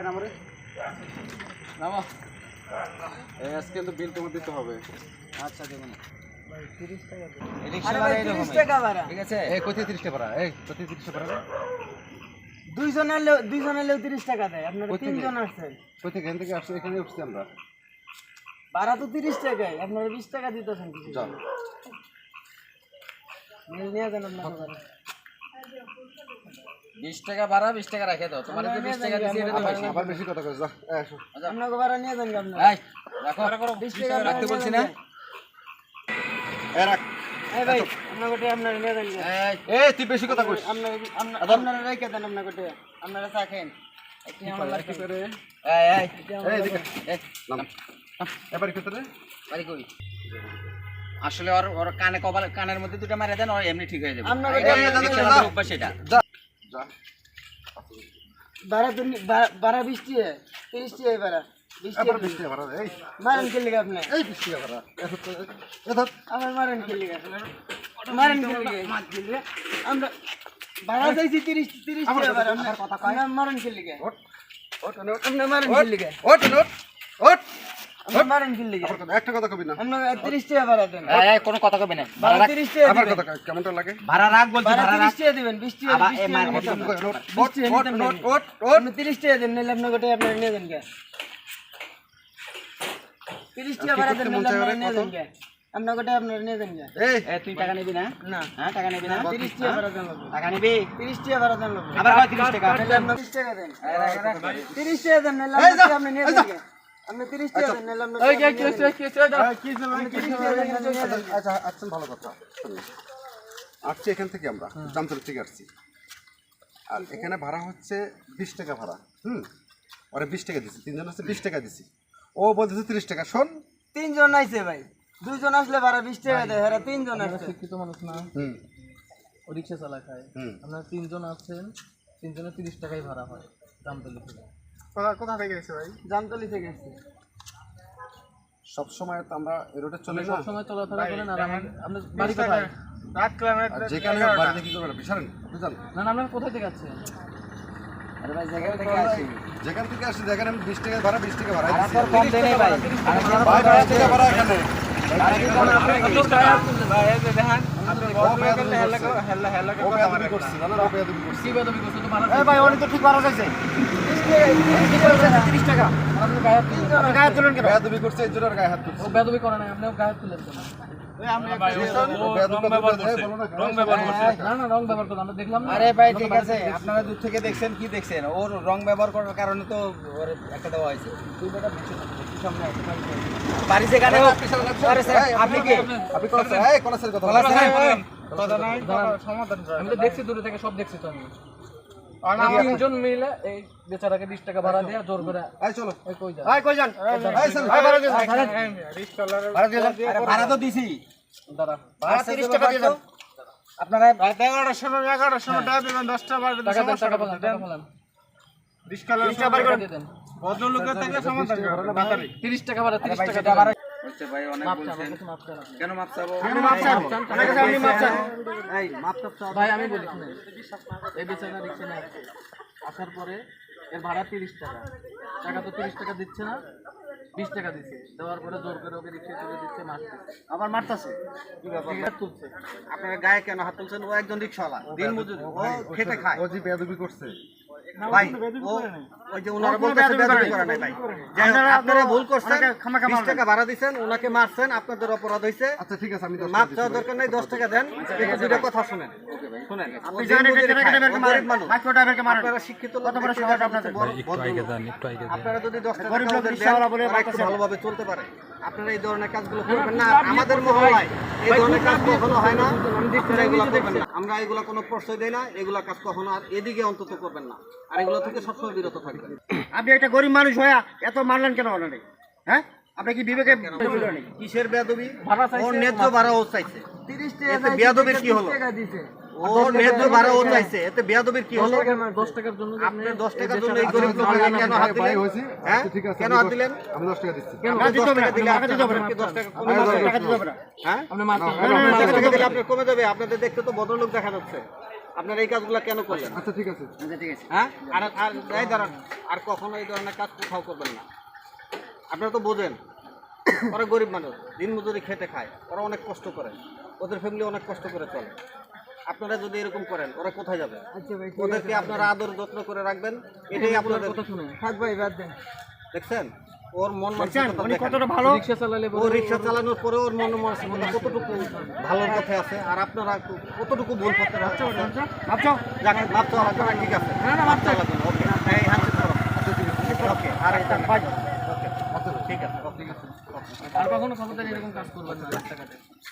এই নামরে নামো। আজকে তো বিল তোমার দিতে হবে। আচ্ছা দেখুন আরে ভাই, 30 টাকা ঠিক আছে? এই কোথায় তিরিশটা ভাড়া? এই কোথায় তিরিশটা ভাড়া? রে? দুইজন এলেও দুইজন তিরিশ টাকা দেয়। আপনারা তিনজন আসছেন থেকে? আসছে এখানে উঠছি আমরা। ভাড়া তো তিরিশ টাকায়। আপনারা বিশ টাকা দিতেছেন কিছু নিয়ে যান আপনার। ভাড়া। বিশ টাকা ভাড়া বিশ টাকা রেখে দাও। তোমার তো বিশ টাকা দিচ্ছি এটা তো বেশি। আবার বেশি কথা কইছ যা ভাড়া নিয়ে যান আপনার এই রাখো। বিশ টাকা রাখতে বলছি নিয়ে না। এই রাখ। এই ভাই আপনারা নিয়ে যান। এই। তুই বেশি কথা কইস। আপনারা আপনারা- আপনারা রেখে দেন আপনাকে ওটা আপনারা চা খান একটু আমার। করে? এই এই। এই এই। নাম। এবার বাড়ি কই? আসলে ওর ওর কানে কপাল কানের মধ্যে দুটো মারে দেন ওর এমনি ঠিক হয়ে যাবে। খেলাধুলার অভ্যাস এটা। যা। যা ভাড়া তো নি- ভা- ভাড়া বিশ টাকা তিরিশ দে, এই। মারেন কে লিগে আপনি এই বিশ এত এত আমার মারেন কে লিগে মারেন কে লিগে আমরা ভাড়া চাইছি তিরিশ তিরিশ কথা মারেন কে লিগে ওঠ। ওঠ ওঠ। মারেন কে লিগে ওঠ ওঠ। আপনি মারেন কে লিগে একটা কথা কবি না। আপনার তিরিশ টাকা ভাড়া দেন এই, এই, কোনো কথা কবে না। ভাড়া টাকা কথা কেমনটা লাগে? ভাড়া রাখ বলছি ভাড়া দিবেন আপনি দেন ভাড়া দেন মন নিয়ে আপনার নিয়ে তুই নিবি না? না। হ্যাঁ টাকা নিবি না? তিরিশ টাকা ভাড়া দেন টাকা নিবি? তিরিশ টাকা। ভাড়া দেন আবার টাকা দেন এই, রাখ, রাখ, রাখ। তিরিশ টাকা দেন আপনি নিয়ে টাকা এই কি। কি কি। আচ্ছা আচ্ছা ভালো কথা। আসছি এখান থেকে আমরা। জামতলি থেকে আসছি আর এখানে ভাড়া হচ্ছে বিশ টাকা ভাড়া। হুম। ওরা বিশ টাকা দিছি। তিনজন হচ্ছে বিশ টাকা দিছি। ও বলতেছে তিরিশ টাকা। শোন। তিনজন আইছে ভাই। দুইজন আসলে ভাড়া বিশ টাকা দেয় হ্যাঁ তিনজন আসছে। শিক্ষিত মানুষ না। হুম। রিক্সা চালা খায়। আপনার তিনজন আছেন তিনজনের তিরিশ টাকাই ভাড়া হয়। দামতলি থেকে জামতলি থেকে আসছে সব সময় তো আমরা এই রোডে চলে না। সবসময় চলাফেরা করেন আর আমার আপনার বাড়ি কোথায়? যেখানে বাড়িতে কি করবেন বিশাল বুঝলেন না না আপনার কোথায় থেকে আছে আরে ভাই জায়গা থেকে আসি। যেখান থেকে আসি দেখেন আমি বিশ টাকা ভাড়া বিশ টাকা ভাড়া। কম দেয় ভাই। ভাই ভাড়া এখানে। গায়ে তুলেন গায়ে তুলেন করছে, এই জন্য গায়ে হাত তুলছে। ও বেদবি করে নাই আপনি গায়ে তুলেন আরে ভাই ঠিক আছে আপনারা দূর থেকে দেখছেন কি দেখছেন? ওর রং ব্যবহার করার কারণে তো ওর একটা দেওয়া হয়েছে। বাড়ি আপনি কি? আপনি কথা আমি তো দেখছি দূরে থেকে সব দেখছি তো আমি। তিনজন মিলে এই বেচারাকে বিশ টাকা ভাড়া দিয়ে জোর করে এই চলো। কই যায় ভাই কই যান? ভাড়া তো দিছি। দাঁড়া। ভাড়া তিরিশ টাকা দিয়ে যান আপনারা টাকা টাকা বলেন টাকা বলেন। তিরিশ টাকা করেন। দিয়ে দেন। তিরিশ টাকা ভাড়া তিরিশ টাকা ভাড়া হচ্ছে ভাই অনেক বলছেন। কেন মাপ চাবো? এই মাপ চাবো। ভাই আমি বলি শুনেন। এই বেচারা রিক্সা নিয়ে। আসছে। আসার পরে এর ভাড়া তিরিশ টাকা। টাকা তো তিরিশ টাকা দিচ্ছে না বিশ টাকা দিচ্ছে। দেওয়ার পরে জোর করে ওকে রিক্সা তুলে দিচ্ছে মারতে আবার মারতাছে? কি ব্যাপার? তুলছে আপনার গায়ে কেন হাত তুলছেন? ও একজন রিক্সাওয়ালা। দিন মজুর। ও খেটে খায়। ও যে বেয়াদবি করছে। ভাই ওই যে ওনারা বলতেছে করে নাই। ভাই। যাই হোক, আপনারা ভুল করছেন 20 টাকা ভাড়া দিছেন ওনাকে মারছেন আপনাদের অপরাধ হইছে। আচ্ছা ঠিক আছে আমি মাপ চাওয়ার দরকার নাই 10 টাকা দেন। একটু দুইটা কথা শুনেন। শুনেন। আপনি জানেন মানুষ। আপনারা শিক্ষিত কত বড় সাহস আপনাদের। আপনারা যদি 10 টাকা গরিব লোক বলে ভালোভাবে চলতে পারে। আপনারা এই ধরনের কাজগুলো করবেন না। আমাদের মহল্লায় এই ধরনের কাজ কখনো হয় না। আপনারা এগুলো করবেন না। আমরা এগুলো কোনো প্রশ্রয় দেই না। এগুলা কাজ কখনো আর এদিকে অন্তত করবেন না। আর এগুলো থেকে সবসময় বিরত থাকবেন। আপনি একটা গরিব মানুষ হয়ে এত মারলেন কেন হ্যাঁ? আপনি কি বিবেকে কিসের বেয়াদবি? ওর ন্যায্য ভাড়া ও চাইছে। তিরিশ এতে কি হলো? টাকা দিছে ভাড়া ও চাইছে এতে বেয়াদবির কি হলো? দশ টাকার জন্য আপনি দশ টাকার জন্য এই গরিব লোককে কেন হাত দিলেন? হ্যাঁ? আচ্ছা, ঠিক আছে কেন হাত দিলেন? আমি দশ টাকা দিচ্ছি। আপনি দশ টাকা দিলে আপনার কি দশ টাকা কমে যাবে? টাকা দিতে হবে হ্যাঁ? আপনি মারতে টাকা দিলে আপনার কমে যাবে আপনাদের দেখতে তো ভদ্রলোক দেখা যাচ্ছে। আপনারা এই কাজগুলো কেন করলেন? আচ্ছা ঠিক আছে। হ্যাঁ? আর আর এই ধরেন আর কখনো এই ধরনের কাজ কোথাও করবেন না। আপনারা তো বোঝেন ওরা গরিব মানুষ দিন মজুরি খেটে খায় ওরা অনেক কষ্ট করে। ওদের ফ্যামিলি অনেক কষ্ট করে চলে। আপনারা যদি এরকম করেন ওরা কোথায় যাবে? ওদেরকে আপনারা আদর যত্ন করে রাখবেন। এটাই আপনাদের থাক ভাই বাদ দেন। দেখছেন? ওর মন কতটা ভালো? রিক্সা চালালে ও রিক্সা চালানোর পরে ওর মন মানসিকতা কতটুকু ভালোর পথে আছে আর আপনারা কতটুকু ভুল আছে ভাবছ যাক ঠিক আছে। না না ওকে। এই করো ওকে আর একটা ওকে ঠিক আছে ঠিক আছে আর কখনো ক্ষমতার এরকম কাজ করবেন না। রাস্তাঘাটে।